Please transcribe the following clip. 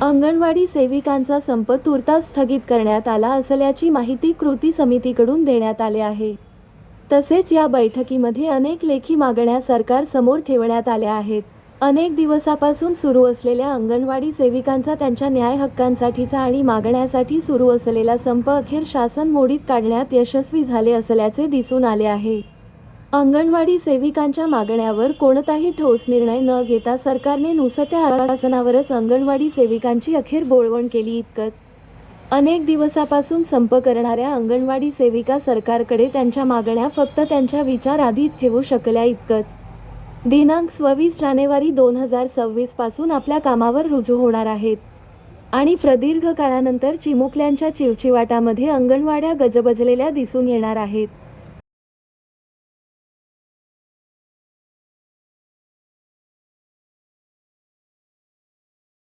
अंगणवाडी सेविकांचा संप तुर्तास स्थगित करण्यात आला असल्याची माहिती कृती समितीकडून देण्यात आले आहे. तसेच या बैठकीमध्ये अनेक लेखी मागण्या सरकार समोर ठेवण्यात आल्या आहेत. अनेक दिवसापासून सुरू असलेल्या अंगणवाडी सेविकांचा त्यांच्या न्याय हक्कांसाठीचा आणि मागण्यासाठी सुरू असलेला संप अखेर शासन मोडीत काढण्यात यशस्वी झाले असल्याचे दिसून आले आहे. अंगणवाडी सेविकांच्या मागण्यावर कोणताही ठोस निर्णय न घेता सरकारने नुसत्या आश्वासनावरच अंगणवाडी सेविकांची अखेर बोळवण केली इतकंच. अनेक दिवसापासून संप करणाऱ्या अंगणवाडी सेविका सरकारकडे त्यांच्या मागण्या फक्त त्यांच्या विचार आधीच ठेवू शकल्या इतकंच. दिनांक सव्वीस जानेवारी दोन हजार सव्वीसपासून आपल्या कामावर रुजू होणार आहेत. आणि प्रदीर्घ काळानंतर चिमुकल्यांच्या चिवचिवाटामध्ये अंगणवाड्या गजबजलेल्या दिसून येणार आहेत.